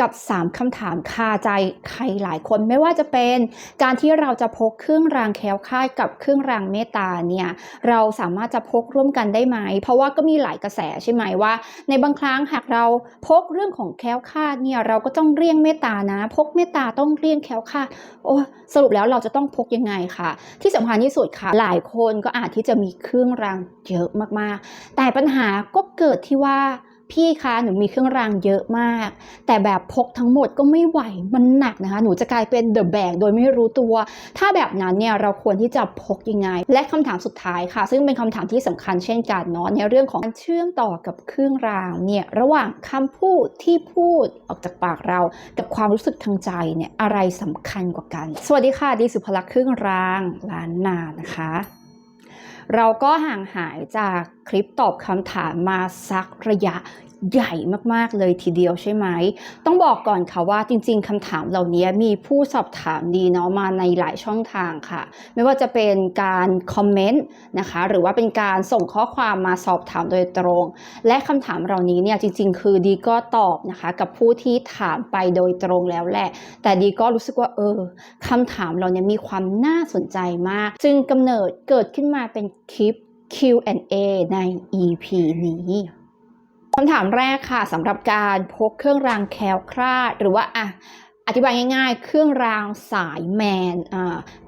กับ 3 คำถามคาใจใครหลายคนไม่ว่าจะเป็นการที่เราจะพกเครื่องรางแคล้วคลาดกับเครื่องรางเมตตาเนี่ยเราสามารถจะพกร่วมกันได้ไหม เพราะว่าก็มีหลายกระแสใช่ไหมว่า ในบางครั้งหากเราพกเรื่องของแคล้วคลาดเนี่ยเราก็ต้องเลี่ยงเมตตานะ พกเมตตาต้องเลี่ยงแคล้วคลาดโอ้สรุปแล้วเราจะต้องพกยังไงคะที่สำคัญที่สุดค่ะ หลายคนก็อาจที่จะมีเครื่องรางเยอะมากๆ แต่ปัญหาก็เกิดที่ว่า พี่คะหนูมีเครื่องรางเยอะมาก แต่แบบพกทั้งหมดก็ไม่ไหวมันหนักนะคะ หนูจะกลายเป็นเดอะแบกโดยไม่รู้ตัว ถ้าแบบนั้นเนี่ยเราควรที่จะพกยังไง และคำถามสุดท้ายค่ะ ซึ่งเป็นคำถามที่สำคัญเช่นกันเนาะในเรื่องของการเชื่อมต่อกับเครื่องรางเนี่ยระหว่างคำพูดที่พูดออกจากปากเรา กับความรู้สึกทางใจเนี่ยอะไรสำคัญกว่ากัน สวัสดีค่ะดีสุภลักษณ์เครื่องรางล้านนานะคะ เราก็ห่างหายจากคลิปตอบคำถามมาสักระยะ ใหญ่มากๆเลยทีเดียวใช่ไหม ต้องบอกก่อนค่ะว่าจริง ๆคำถามเหล่านี้มีผู้สอบถามดีเนาะมาในหลายช่องทางค่ะ ไม่ว่าจะเป็นการคอมเมนต์นะคะ หรือว่าเป็นการส่งข้อความมาสอบถามโดยตรง และคำถามเหล่านี้เนี่ยจริง ๆ คือดีก็ตอบนะคะกับผู้ที่ถามไปโดยตรงแล้วแหละ แต่ดีก็รู้สึกว่าเออคำถามเราเนี่ยมีความน่าสนใจมาก จึงกำเนิดเกิดขึ้นมาเป็นคลิป Q&A ใน EP นี้ คำถามแรกค่ะสำหรับการพกเครื่องรางแคลคลาดหรือว่าอะอธิบายง่าย ๆ เครื่องรางสายแมน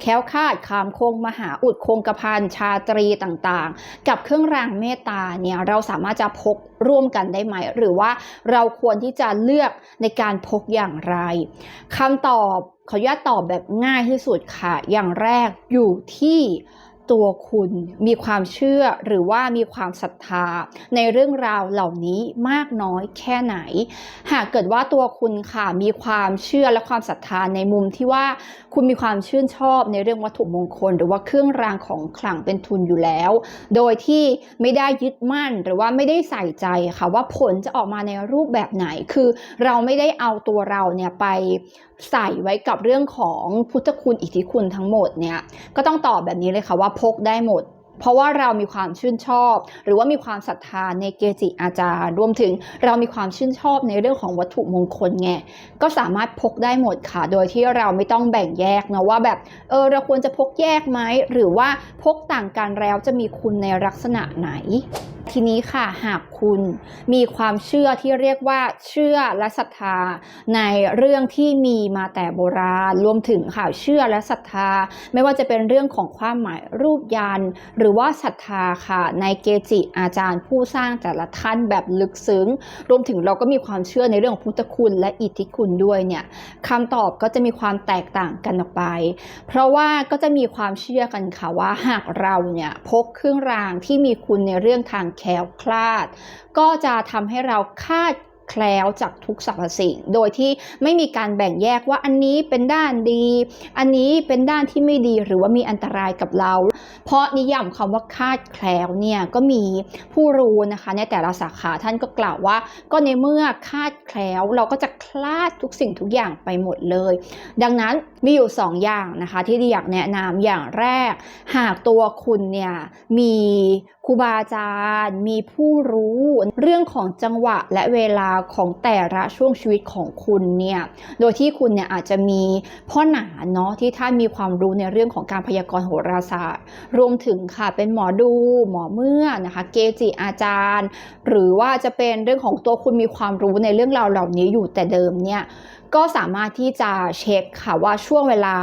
แคล้วคาดคามคงมหาอุดคงกระพันชาตรีต่างๆ กับเครื่องรางเมตตาเนี่ยเราสามารถจะพกร่วมกันได้ไหม หรือว่าเราควรที่จะเลือกในการพกอย่างไรคำตอบขออนุญาตตอบแบบง่ายที่สุดค่ะ อย่างแรกอยู่ที่ ตัวคุณมีความเชื่อหรือว่ามีความศรัทธา ในเรื่องราวเหล่านี้มากน้อยแค่ไหน หากเกิดว่าตัวคุณค่ะมีความเชื่อและความศรัทธาในมุมที่ว่าคุณมีความชื่นชอบในเรื่องวัตถุมงคล หรือว่าเครื่องรางของขลังเป็นทุนอยู่แล้ว โดยที่ไม่ได้ยึดมั่นหรือว่าไม่ได้ใส่ใจค่ะว่าผลจะออกมาในรูปแบบไหน คือเราไม่ได้เอาตัวเราเนี่ยไปใส่ไว้กับเรื่องของพุทธคุณอิทธิคุณทั้งหมดเนี่ยก็ต้องตอบแบบนี้เลยค่ะว่าพกได้หมด เพราะว่าเรามีความชื่นชอบ หรือว่ามีความศรัทธาในเกจิอาจารย์ รวมถึงเรามีความชื่นชอบในเรื่องของวัตถุมงคลไงก็สามารถพกได้หมดค่ะ โดยที่เราไม่ต้องแบ่งแยกนะว่าแบบเออเราควรจะพกแยกไหมหรือว่าพกต่างกันแล้วจะมีคุณในลักษณะไหน ทีนี้ค่ะหากคุณมีความเชื่อที่เรียกว่าเชื่อและศรัทธา ในเรื่องที่มีมาแต่โบราณรวมถึงค่ะเชื่อและศรัทธา ไม่ว่าจะเป็นเรื่องของความหมายรูปยันหรือว่าศรัทธาค่ะ ในเกจิอาจารย์ผู้สร้างแต่ละท่านแบบลึกซึ้ง รวมถึงเราก็มีความเชื่อในเรื่องของพุทธคุณและอิทธิคุณด้วยเนี่ยคำตอบก็จะมีความแตกต่างกันออกไป เพราะว่าก็จะมีความเชื่อกันค่ะว่าหากเราเนี่ยพกเครื่องรางที่มีคุณในเรื่องทางแคล้วคลาด ก็จะทำให้เราคาดแคล้วจากทุกสรรพสิ่ง โดยที่ไม่มีการแบ่งแยกว่าอันนี้เป็นด้านดี อันนี้เป็นด้านที่ไม่ดีหรือว่ามีอันตรายกับเรา เพราะนิยามคำว่าคาดแคล้วเนี่ยก็มีผู้รู้นะคะในแต่ละสาขาท่านก็กล่าวว่า ก็ในเมื่อคาดแคล้วเราก็จะคลาดทุกสิ่งทุกอย่างไปหมดเลย ดังนั้นมีอยู่ 2 อย่างนะคะที่ดีอยากแนะนำอย่างแรก หากตัวคุณเนี่ยมี รูบาอาจารย์ มีผู้รู้เรื่องของจังหวะและเวลาของแต่ละช่วงชีวิตของคุณเนี่ย โดยที่คุณเนี่ยอาจจะมีพ่อหนาเนาะที่ท่านมีความรู้ในเรื่องของการพยากรณ์โหราศาสตร์ รวมถึงค่ะเป็นหมอดู หมอเมื่อนะคะ เกจิอาจารย์ หรือว่าจะเป็นเรื่องของตัวคุณมีความรู้ในเรื่องราวเหล่านี้อยู่แต่เดิมเนี่ย ก็สามารถที่จะเช็คค่ะว่าช่วงเวลา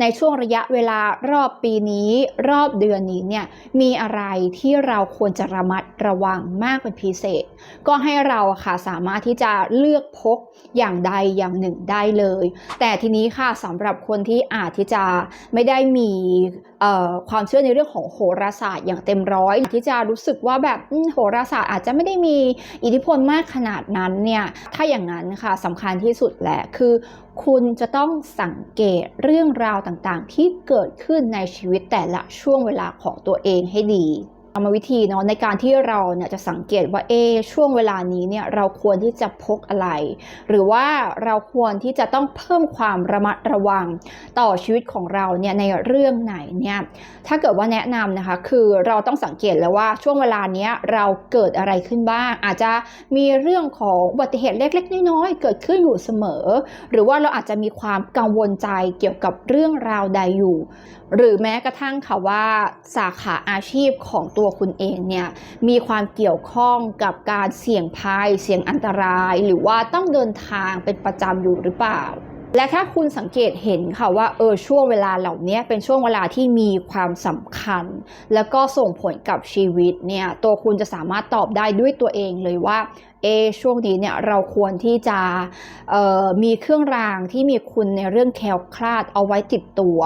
ในช่วงระยะเวลารอบปีนี้ รอบเดือนนี้เนี่ยมีอะไรที่เราควรจะระมัดระวังมากเป็นพิเศษ ก็ให้เราค่ะสามารถที่จะเลือกพกอย่างใดอย่างหนึ่งได้เลย แต่ทีนี้ค่ะสำหรับคนที่อาจที่จะไม่ได้มีความเชื่อในเรื่องของโหราศาสตร์อย่างเต็มร้อยที่จะรู้สึกว่าแบบโหราศาสตร์อาจจะไม่ได้มีอิทธิพลมากขนาดนั้นเนี่ยถ้าอย่างนั้นค่ะสำคัญที่สุดแหละคือคุณจะต้องสังเกตเรื่องราวต่างๆ ที่เกิดขึ้นในชีวิตแต่ละช่วงเวลาของตัวเองให้ดี รรมวิธีเนาะในการที่เราเนี่ยจะสังเกตว่าเอช่วงเวลานี้เนี่ยเราควรที่จะพกอะไร หรือว่าเราควรที่จะต้องเพิ่มความระมัดระวังต่อชีวิตของเราเนี่ยในเรื่องไหนเนี่ยถ้าเกิดว่าแนะนำนะคะคือเราต้องสังเกตแล้วว่าช่วงเวลาเนี้ยเราเกิดอะไรขึ้นบ้าง อาจจะมีเรื่องของอุบัติเหตุเล็ก ๆ น้อยๆเกิดขึ้นอยู่เสมอ หรือว่าเราอาจจะมีความกังวลใจเกี่ยวกับเรื่องราวใดอยู่ หรือแม้กระทั่งค่ะว่าสาขาอาชีพของตัววคุณเองเนี่ยมีความเกี่ยวข้องกับการเสี่ยงภัย เสี่ยงอันตราย หรือว่าต้องเดินทางเป็นประจำอยู่หรือเปล่าและถ้าคุณสังเกตเห็นค่ะว่าเออช่วงเวลาเหล่านี้เป็นช่วงเวลาที่มีความสำคัญ แล้วก็ส่งผลกับชีวิตเนี่ยตัวคุณจะสามารถตอบได้ด้วยตัวเองเลยว่า เอช่วงนี้เนี่ยเราควรที่จะมีเครื่องรางที่มีคุณในเรื่องแคลคลาดเอาไว้ติดตัว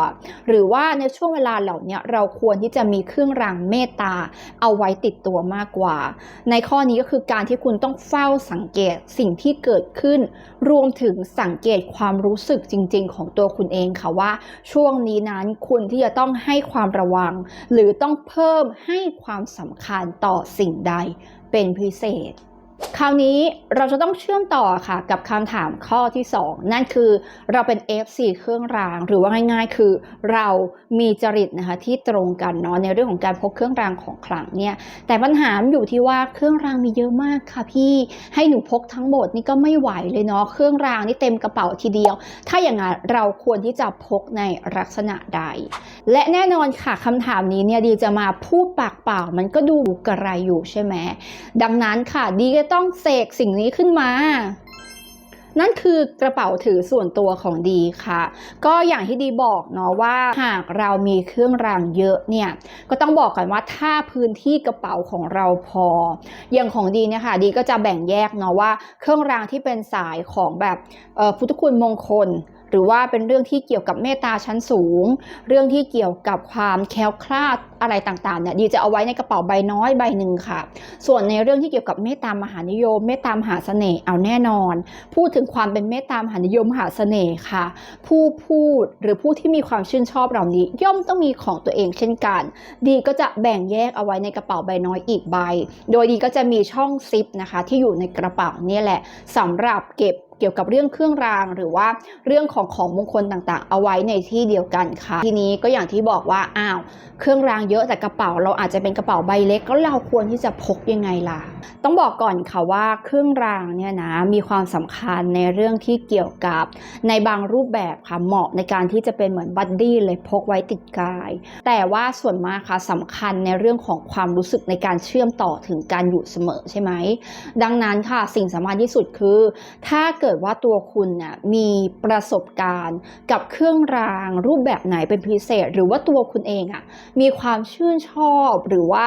หรือว่าในช่วงเวลาเหล่านี้เราควรที่จะมีเครื่องรางเมตตาเอาไว้ติดตัวมากกว่า ในข้อนี้ก็คือการที่คุณต้องเฝ้าสังเกตสิ่งที่เกิดขึ้น รวมถึงสังเกตความรู้สึกจริง ๆ ของตัวคุณเองค่ะว่า ช่วงนี้นั้นคุณที่จะต้องให้ความระวัง หรือต้องเพิ่มให้ความสำคัญต่อสิ่งใดเป็นพิเศษ คราวนี้เราจะต้องเชื่อมต่อค่ะกับคำถามข้อที่ 2 นั่นคือเราเป็น FC เครื่องราง หรือว่าง่ายๆ คือเรามีจริตนะคะที่ตรงกันเนาะในเรื่องของการพกเครื่องรางของขลังเนี่ยแต่ปัญหาอยู่ที่ว่าเครื่องรางมีเยอะมากค่ะพี่ให้หนูพกทั้งหมดนี่ก็ไม่ไหวเลยเนาะเครื่องรางนี่เต็มกระเป๋าทีเดียว ถ้าอย่างนั้นเราควรที่จะพกในลักษณะใด และแน่นอนค่ะคำถามนี้เนี่ยดีจะมาพูดปากเปล่า มันก็ดูกระไรอยู่ใช่ไหมดังนั้นค่ะดีก็ต้อง้องเสกสิ่งนี้ขึ้นมา นั่นคือกระเป๋าถือส่วนตัวของดีค่ะ ก็อย่างที่ดีบอกเนาะว่าหากเรามีเครื่องรางเยอะเนี่ย ก็ต้องบอกกันว่าถ้าพื้นที่กระเป๋าของเราพอ อย่างของดีเนี่ยค่ะ ดีก็จะแบ่งแยกเนาะว่า เครื่องรางที่เป็นสายของแบบพุทธคุณมงคล หรือว่าเป็นเรื่องที่เกี่ยวกับเมตตาชั้นสูง เรื่องที่เกี่ยวกับความแคล้วคลาดอะไรต่างๆเนี่ยดีจะเอาไว้ในกระเป๋าใบน้อยใบหนึ่งค่ะ ส่วนในเรื่องที่เกี่ยวกับเมตตามหานิยม เมตตามหาเสน่ห์เอาแน่นอน พูดถึงความเป็นเมตตามหานิยมมหาเสน่ห์ค่ะ ผู้พูดหรือผู้ที่มีความชื่นชอบเหล่านี้ ย่อมต้องมีของตัวเองเช่นกัน ดีก็จะแบ่งแยกเอาไว้ในกระเป๋าใบน้อยอีกใบ โดยดีก็จะมีช่องซิปนะคะที่อยู่ในกระเป๋านี่แหละสำหรับเก็บ เกี่ยวกับเรื่องเครื่องราง หรือว่าเรื่องของของมงคลต่างๆ เอาไว้ในที่เดียวกันค่ะ ทีนี้ก็อย่างที่บอกว่าอ้าวเครื่องรางเยอะแต่กระเป๋าเราอาจจะเป็นกระเป๋าใบเล็กก็เราควรที่จะพกยังไงล่ะ ต้องบอกก่อนค่ะว่าเครื่องรางเนี่ยนะมีความสำคัญในเรื่องที่เกี่ยวกับในบางรูปแบบค่ะเหมาะในการที่จะเป็นเหมือนบัดดี้เลยพกไว้ติดกาย แต่ว่าส่วนมากค่ะสำคัญในเรื่องของความรู้สึกในการเชื่อมต่อถึงการอยู่เสมอใช่ไหมดังนั้นค่ะสิ่งสำคัญที่สุดคือ ถ้าเกิดว่าตัวคุณน่ะมีประสบการณ์กับเครื่องรางรูปแบบไหนเป็นพิเศษ หรือว่าตัวคุณเองอะมีความชื่นชอบหรือว่า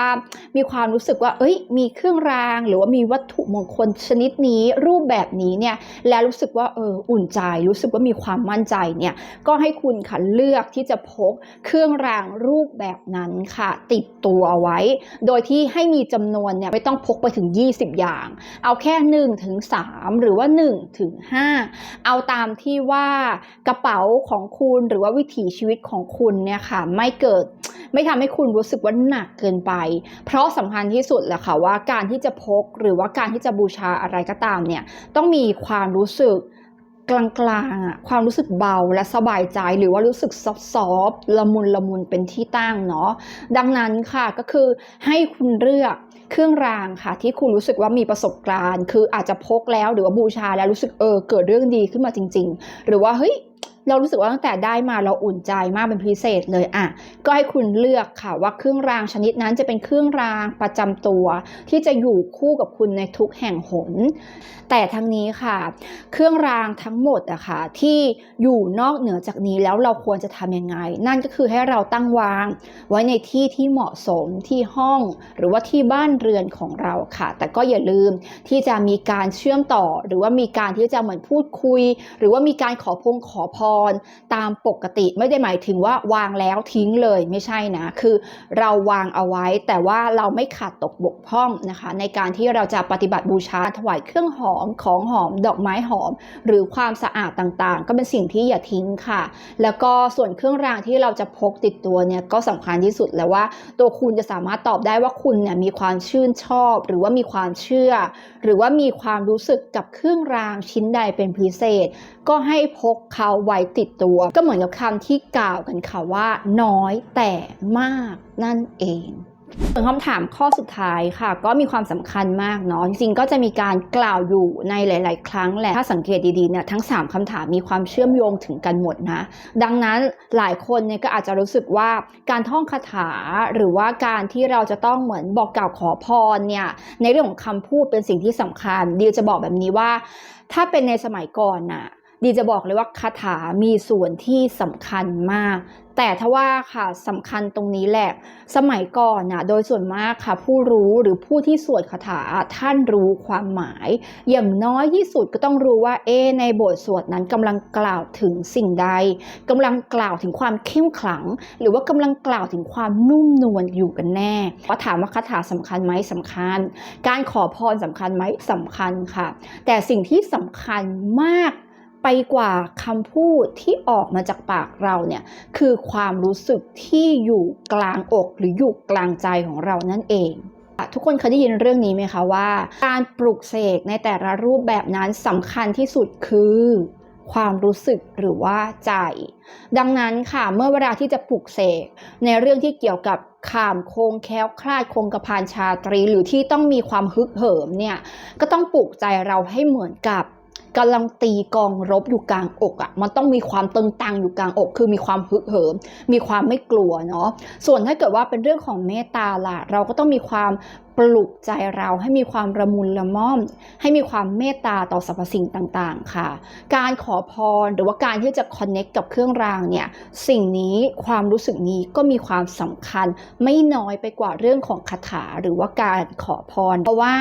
มีความรู้สึกว่า เอ้ย มีเครื่องราง หรือว่ามีวัตถุมงคลชนิดนี้รูปแบบนี้เนี่ยแล้วรู้สึกว่าเอออุ่นใจ รู้สึกว่ามีความมั่นใจเนี่ยก็ให้คุณค่ะเลือกที่จะพกเครื่องรางรูปแบบนั้นค่ะ ติดตัวเอาไว้ โดยที่ให้มีจำนวนเนี่ยไม่ต้องพกไปถึง 20 อย่าง เอาแค่1ถึง3หรือว่า1ถึง5 เอาตามที่ว่ากระเป๋าของคุณหรือว่าวิถีชีวิตของคุณเนี่ยค่ะไม่เกิดไม่ทำให้คุณรู้สึกว่าหนักเกินไป เพราะสำคัญที่สุดแหละค่ะว่าการที่จะพกหรือว่าการที่จะบูชาอะไรก็ตามเนี่ยต้องมีความรู้สึก กลางๆอะความรู้สึกเบาและสบายใจหรือว่ารู้สึกซอฟๆละมุนละมุนเป็นที่ตั้งเนาะดังนั้นค่ะก็คือให้คุณเลือกเครื่องรางค่ะ ที่คุณรู้สึกว่ามีประสบการณ์ คืออาจจะพกแล้วหรือว่าบูชาแล้วรู้สึกเออเกิดเรื่องดีขึ้นมาจริง ๆ หรือว่าเฮ้ย เรารู้สึกว่าตั้งแต่ได้มาเราอุ่นใจมากเป็นพิเศษเลยอะก็ให้คุณเลือกค่ะว่าเครื่องรางชนิดนั้นจะเป็นเครื่องรางประจำตัว ที่จะอยู่คู่กับคุณในทุกแห่งหน แต่ทั้งนี้ค่ะ เครื่องรางทั้งหมดอะค่ะที่อยู่นอกเหนือจากนี้แล้วเราควรจะทำยังไง นั่นก็คือให้เราตั้งวาง ไว้ในที่ที่เหมาะสมที่ห้อง หรือว่าที่บ้านเรือนของเราค่ะ แต่ก็อย่าลืมที่จะมีการเชื่อมต่อ หรือว่ามีการที่จะเหมือนพูดคุย หรือว่ามีการขอพงขอพรณ์ตามปกติไม่ได้หมายถึงว่าวางแล้วทิ้งเลยไม่ใช่นะ คือเราวางเอาไว้แต่ว่าเราไม่ขาดตกบกพร่องนะคะ ในการที่เราจะปฏิบัติบูชาถวายเครื่องหอมของหอมดอกไม้หอม หรือความสะอาดต่างๆ ก็เป็นสิ่งที่อย่าทิ้งค่ะ แล้วก็ส่วนเครื่องรางที่เราจะพกติดตัวเนี่ยก็สำคัญที่สุดแล้วว่า ตัวคุณจะสามารถตอบได้ว่าคุณเนี่ยมีความชื่นชอบ หรือว่ามีความเชื่อ หรือว่ามีความรู้สึกกับเครื่องรางชิ้นใดเป็นพิเศษ ก็ให้พกเขาไว้ติดตัว ก็เหมือนกับคำที่กล่าวกันค่ะว่า น้อยแต่มากนั่นเองส่วนคำถามข้อสุดท้ายค่ะ ก็มีความสำคัญมากเนาะจริงๆก็จะมีการกล่าวอยู่ในหลาย ๆ ครั้งแหละถ้าสังเกตดีๆเนี่ยทั้ง 3คำถามมีความเชื่อมโยงถึงกันหมดนะ ดังนั้นหลายคนเนี่ยก็อาจจะรู้สึกว่าการท่องคาถาหรือว่าการที่เราจะต้องเหมือนบอกกล่าวขอพรเนี่ยในเรื่องของคำพูดเป็นสิ่งที่สำคัญดิวจะบอกแบบนี้ว่า ถ้าเป็นในสมัยก่อนน่ะ ดีจะบอกเลยว่าคาถามีส่วนที่สำคัญมาก แต่ถ้าว่าค่ะสำคัญตรงนี้แหละ สมัยก่อนน่ะโดยส่วนมากค่ะ ผู้รู้หรือผู้ที่สวดคาถาท่านรู้ความหมาย อย่างน้อยที่สุดก็ต้องรู้ว่าเอในบทสวดนั้นกำลังกล่าวถึงสิ่งใดกำลังกล่าวถึงความเข้มขลัง หรือว่ากำลังกล่าวถึงความนุ่มนวลอยู่กันแน่ว่าถามว่าคาถาสำคัญไหมสำคัญ การขอพรสำคัญไหมสำคัญค่ะ แต่สิ่งที่สำคัญมาก ไปกว่าคำพูดที่ออกมาจากปากเราเนี่ยคือความรู้สึกที่อยู่กลางอกหรืออยู่กลางใจของเรานั่นเองทุกคนเคยได้ยินเรื่องนี้ไหมคะว่า การปลุกเสกในแต่ละรูปแบบนั้นสำคัญที่สุดคือ ความรู้สึกหรือว่าใจ ดังนั้นค่ะเมื่อเวลาที่จะปลุกเสกในเรื่องที่เกี่ยวกับขามโคงแค้วคลาดคงกระพานชาตรี หรือที่ต้องมีความฮึกเหิมเนี่ยก็ต้องปลุกใจเราให้เหมือนกับ กำลังตีกองรบอยู่กลางอกอะ่ะมันต้องมีความตึงตังอยู่กลางอก คือมีความฮึกเหิม มีความไม่กลัวเนาะส่วนถ้าเกิดว่าเป็นเรื่องของเมตตาล่ะ เราก็ต้องมีความ ปลุกใจเราให้มีความระมุนละม่อม ให้มีความเมตตาต่อสรรพสิ่งต่างๆ ค่ะ การขอพรหรือว่าการที่จะคอนเน็กกับเครื่องรางเนี่ย สิ่งนี้ความรู้สึกนี้ก็มีความสำคัญไม่น้อยไปกว่าเรื่องของคาถาหรือว่าการขอพร เพราะว่า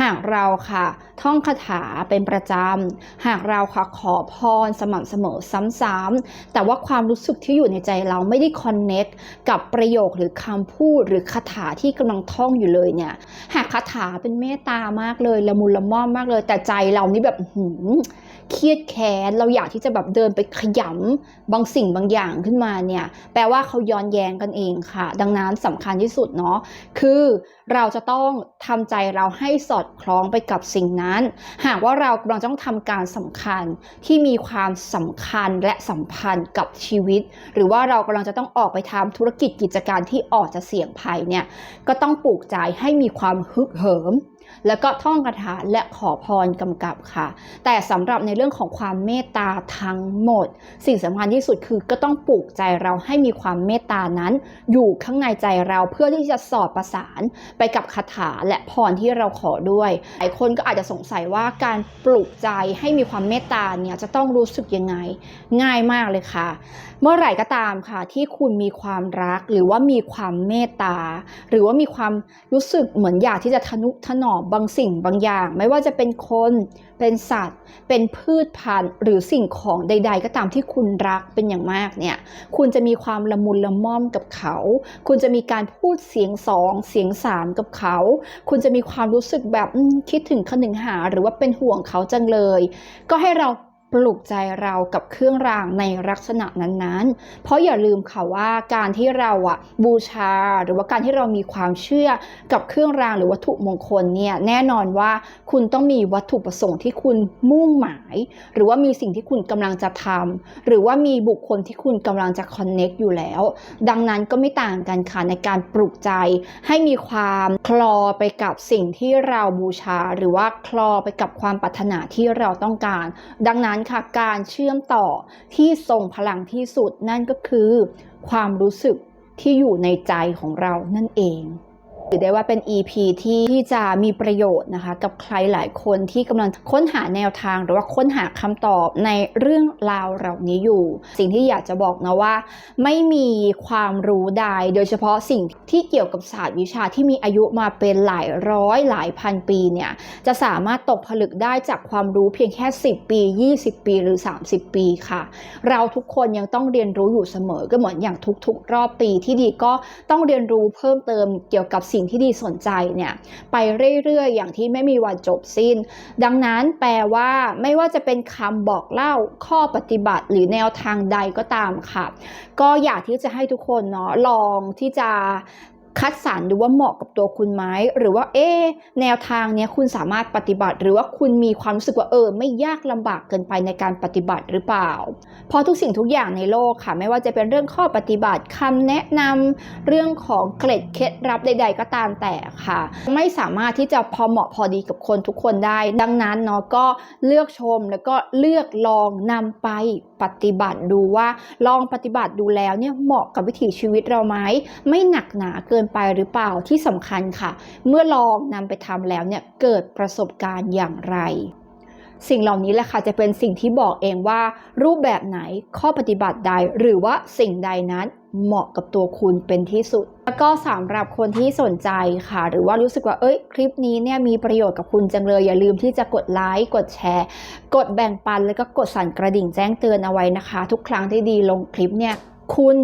หากเราค่ะ ท่องคาถาเป็นประจำ หากเราค่ะขอพรสม่ำเสมอซ้ำๆแต่ว่าความรู้สึกที่อยู่ในใจเราไม่ได้คอนเน็กกับประโยคหรือคำพูดหรือคาถาที่กำลังท่องอยู่เลยเนี่ยหากคาถาเป็นเมตตามากเลยละมุนละม่อมมากเลย แต่ใจเรานี่แบบหืมเครียดแค้นเราอยากที่จะแบบเดินไปขยำบางสิ่งบางอย่างขึ้นมาเนี่ยแปลว่าเขาย้อนแย้งกันเองค่ะ ดังนั้นสำคัญที่สุดเนาะคือเราจะต้องทำใจเราให้สอดคล้องไปกับสิ่งนั้น หากว่าเรากำลังต้องทำการสำคัญที่มีความสำคัญและสัมพันธ์กับชีวิต หรือว่าเรากำลังจะต้องออกไปทำธุรกิจกิจการที่ออกจะเสี่ยงภัยเนี่ยก็ต้องปลูกใจให้มีความฮึกเหิม แล้วก็ท่องคาถาและขอพรกำกับค่ะ แต่สำหรับในเรื่องของความเมตตาทั้งหมด สิ่งสำคัญที่สุดคือก็ต้องปลูกใจเราให้มีความเมตตานั้น อยู่ข้างในใจเราเพื่อที่จะสอดประสานไปกับคาถาและพรที่เราขอด้วยหลายคนก็อาจจะสงสัยว่าการปลูกใจให้มีความเมตตาเนี่ยจะต้องรู้สึกยังไง ง่ายมากเลยค่ะ เมื่อไหร่ก็ตามค่ะ ที่คุณมีความรักหรือว่ามีความเมตตา หรือว่ามีความรู้สึกเหมือนอยากที่จะทนุถนอมบางสิ่งบางอย่าง ไม่ว่าจะเป็นคน เป็นสัตว์ เป็นพืชพันธุ์ หรือสิ่งของใด ๆ ก็ตามที่คุณรักเป็นอย่างมากเนี่ย คุณจะมีความละมุนละม่อมกับเขา คุณจะมีการพูดเสียงสองเสียงสามกับเขา คุณจะมีความรู้สึกแบบคิดถึงคนึงหา หรือว่าเป็นห่วงเขาจังเลย ก็ให้เรา ปลุกใจเรากับเครื่องรางในลักษณะนั้นๆ เพราะอย่าลืมค่ะว่าการที่เราอะบูชา หรือว่าการที่เรามีความเชื่อกับเครื่องรางหรือวัตถุมงคลเนี่ยแน่นอนว่าคุณต้องมีวัตถุประสงค์ที่คุณมุ่งหมาย หรือว่ามีสิ่งที่คุณกำลังจะทำหรือว่ามีบุคคลที่คุณกำลังจะคอนเน็กอยู่แล้ว ดังนั้นก็ไม่ต่างกันค่ะในการปลุกใจ ให้มีความคลอไปกับสิ่งที่เราบูชา หรือว่าคลอไปกับความปรารถนาที่เราต้องการ ดังนั้นค่ะการเชื่อมต่อที่ทรงพลังที่สุดนั่นก็คือ ความรู้สึกที่อยู่ในใจของเรานั่นเอง ถือได้ว่าเป็น EP ที่ที่จะมีประโยชน์นะคะ กับใครหลายคนที่กำลังค้นหาแนวทาง หรือว่าค้นหาคำตอบในเรื่องราวเหล่านี้อยู่ สิ่งที่อยากจะบอกนะว่า ไม่มีความรู้ใด โดยเฉพาะสิ่งที่เกี่ยวกับศาสตร์วิชาที่มีอายุมาเป็นหลายร้อยหลายพันปีเนี่ยจะสามารถตกผลึกได้จากความรู้เพียงแค่ 10 ปี 20 ปีหรือ 30 ปีค่ะ เราทุกคนยังต้องเรียนรู้อยู่เสมอก็เหมือนอย่างทุกๆ รอบปีที่ดีก็ต้องเรียนรู้เพิ่มเติมเกี่ยวกับสิ่งที่ดีสนใจเนี่ยไปเรื่อยๆ อย่างที่ไม่มีวันจบสิ้น ดังนั้นแปลว่าไม่ว่าจะเป็นคำบอกเล่าข้อปฏิบัติหรือแนวทางใดก็ตามค่ะ ก็อยากที่จะให้ทุกคนเนาะลองที่จะ คัดสรรดูว่าเหมาะกับตัวคุณไหมหรือว่าเอ๊แนวทางเนี้ยคุณสามารถปฏิบัติ หรือว่าคุณมีความรู้สึกว่าเออ ไม่ยากลำบากเกินไปในการปฏิบัติหรือเปล่า เพราะทุกสิ่งทุกอย่างในโลกค่ะ ไม่ว่าจะเป็นเรื่องข้อปฏิบัติคำแนะนำเรื่องของเกร็ดเคล็ดลับใด ๆ ก็ตามแต่ค่ะ ไม่สามารถที่จะพอเหมาะพอดีกับคนทุกคนได้ ดังนั้นเนาะก็เลือกชมแล้วก็เลือกลองนำไปปฏิบัติดูว่าลองปฏิบัติดูแล้วเนี่ยเหมาะกับวิถีชีวิตเราไหมไม่หนักหนาเกินไปหรือเปล่าที่สำคัญค่ะ เมื่อลองนำไปทำแล้วเนี่ยเกิดประสบการณ์อย่างไร สิ่งเหล่านี้แหละค่ะจะเป็นสิ่งที่บอกเองว่า รูปแบบไหนข้อปฏิบัติใดหรือว่าสิ่งใดนั้นเหมาะกับตัวคุณเป็นที่สุด แล้วก็สำหรับคนที่สนใจค่ะ หรือว่ารู้สึกว่าเอ้ยคลิปนี้เนี่ยมีประโยชน์กับคุณจังเลย อย่าลืมที่จะกดไลค์กดแชร์ กดแบ่งปันแล้วก็กดสั่นกระดิ่งแจ้งเตือนเอาไว้นะคะ ทุกครั้งที่ดีลงคลิปเนี่ยคุณ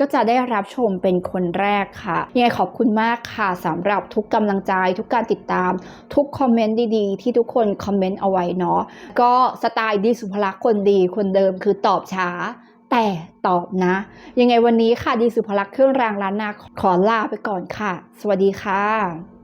ก็จะได้รับชมเป็นคนแรกค่ะยังไงขอบคุณมากค่ะสำหรับทุกกำลังใจ ทุกการติดตาม ทุกคอมเมนต์ดีๆ ที่ทุกคนคอมเมนต์เอาไว้เนาะก็สไตล์ดีสุภลักษณ์คนดีคนเดิมคือตอบช้า แต่ตอบนะ ยังไงวันนี้ค่ะดีสุภลักษณ์เครื่องรางล้านนาขอลาไปก่อนค่ะ สวัสดีค่ะ